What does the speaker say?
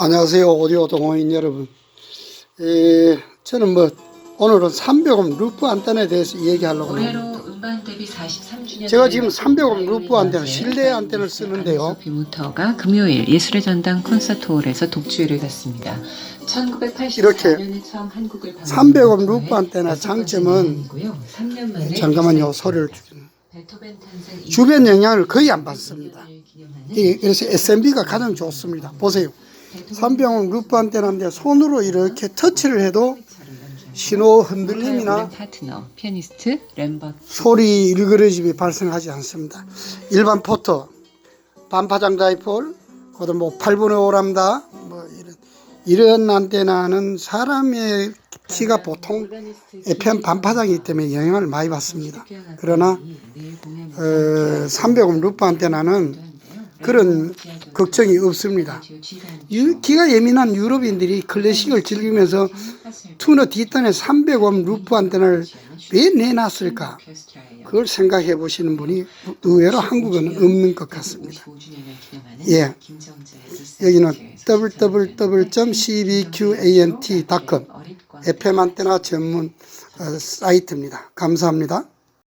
안녕하세요. 오디오 동호인 여러분. 에, 저는 뭐, 오늘은 300옴 루프 안테나에 대해서 얘기하려고 합니다. 올해로 음반 데뷔 43주년 제가 지금 300옴 루프 안테나, 실내 안테나를 쓰는데요. 비모터가 금요일 예술의 전당 콘서트홀에서 독주회를 갔습니다. 1984년에 이렇게 처음 한국을 300옴 루프 안테나 장점은 잠깐만요. 소리를 줄이는. 주변 영향을 거의 안 받습니다. 200주년을 기념하는 이게 그래서 SMB가 가장 좋습니다. 보세요. 300옴 루프 안테나인데 손으로 이렇게 터치를 해도 신호 흔들림이나 소리 일그러짐이 발생하지 않습니다. 일반 포터, 반파장 다이폴, 그다음 뭐 8분의 5람다, 뭐 이런 이런 안테나는 사람의 키가 보통 FM 반파장이기 때문에 영향을 많이 받습니다. 그러나 어, 300옴 루프 안테나는 그런 걱정이 없습니다. 유- 귀가 예민한 유럽인들이 클래식을 즐기면서 투너 뒷단에 300옴 루프 안테나를 왜 내놨을까? 그걸 생각해 보시는 분이 의외로 한국에는 없는 것 같습니다. 예. 여기는 www.cbqant.com FM 안테나 전문 어, 사이트입니다. 감사합니다.